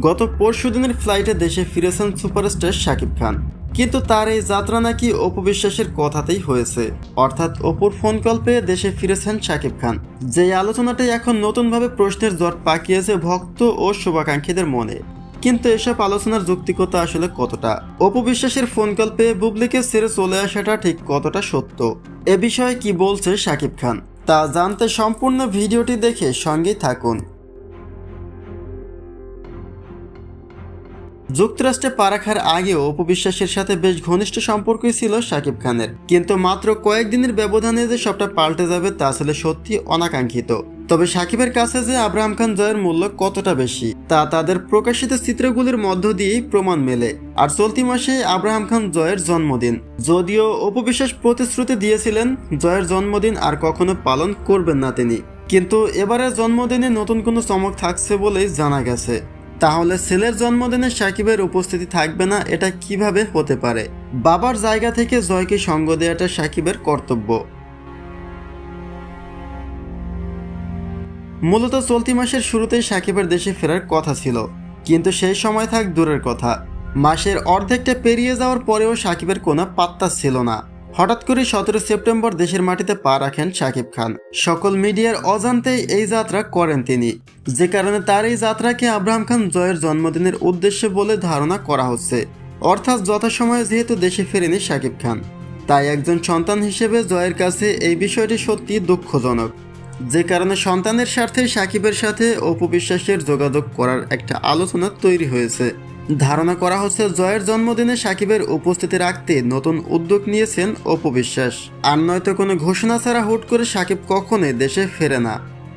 গত পরশু দিনের ফ্লাইটে দেশে ফিরেছেন সুপারস্টার শাকিব খান। কিন্তু তার এই যাত্রা নাকি অপবিশ্বাসের কথাতেই হয়েছে। অর্থাৎ অপুর ফোন কল পেয়ে দেশে ফিরেছেন শাকিব খান। যে আলোচনাটাই এখন নতুনভাবে প্রশ্নের জট পাকিয়েছে ভক্ত ও শুভাকাঙ্ক্ষীদের মনে। কিন্তু এসব আলোচনার যুক্তিকতা আসলে কতটা? অপবিশ্বাসের ফোন কল পেয়ে বুবলিকে সেরে চলে আসাটা ঠিক কতটা সত্য? এ বিষয়ে কি বলছে শাকিব খান, তা জানতে সম্পূর্ণ ভিডিওটি দেখে সঙ্গে থাকুন। যুক্তরাষ্ট্রে পা রাখার আগেও উপবিশ্বাসের সাথে বেশ ঘনিষ্ঠ সম্পর্কই ছিল শাকিব খানের, কিন্তু মাত্র কয়েকদিনের ব্যবধানে যে সবটা পাল্টে যাবে তা আসলে সত্যি অনাকাঙ্ক্ষিত। তবে সাকিবের কাছে যে আব্রাহাম খান জয়ের মূল্য কতটা বেশি, তা তাদের প্রকাশিত চিত্রগুলির মধ্য দিয়েই প্রমাণ মেলে। আর চলতি মাসে আব্রাহাম খান জয়ের জন্মদিন। যদিও অপবিশ্বাস প্রতিশ্রুতি দিয়েছিলেন, জয়ের জন্মদিন আর কখনো পালন করবেন না তিনি। কিন্তু এবারের জন্মদিনে নতুন কোনো চমক থাকছে বলেই জানা গেছে। তাহলে ছেলের জন্মদিনে সাকিবের উপস্থিতি থাকবে না, এটা কীভাবে হতে পারে? বাবার জায়গা থেকে জয়কে সঙ্গ দেওয়াটা সাকিবের কর্তব্য। মূলত চলতি মাসের শুরুতেই সাকিবের দেশে ফেরার কথা ছিল। কিন্তু সেই সময় থাক দূরের কথা। মাসের অর্ধেকটা পেরিয়ে যাওয়ার পরেও সাকিবের কোনো পাত্তা ছিল না। হঠাৎ করে সতেরো সেপ্টেম্বর দেশের মাটিতে পা রাখেন শাকিব খান। সকল মিডিয়ার অজান্তেই এই যাত্রা করেন তিনি। যে কারণে তার এই যাত্রাকে আব্রাহাম খান জয়ের জন্মদিনের উদ্দেশ্যে বলে ধারণা করা হচ্ছে। অর্থাৎ যথাসময়ে যেহেতু দেশে ফেরেনি শাকিব খান। তাই একজন সন্তান হিসেবে জয়ের কাছে এই বিষয়টি সত্যি দুঃখজনক। যে কারণে সন্তানের স্বার্থে সাকিবের সাথে অপবিশ্বাসের যোগাযোগ করার একটা আলোচনা তৈরি হয়েছে। ধারণা করা হচ্ছে জয়ের জন্মদিনে সাকিবের উপস্থিতি রাখতে নতুন উদ্যোগ নিয়েছেন অপবিশ্বাস আর নয়তো কোনো ঘোষণা ছাড়া হুট করে সাকিব কখনোই দেশে ফেরে না।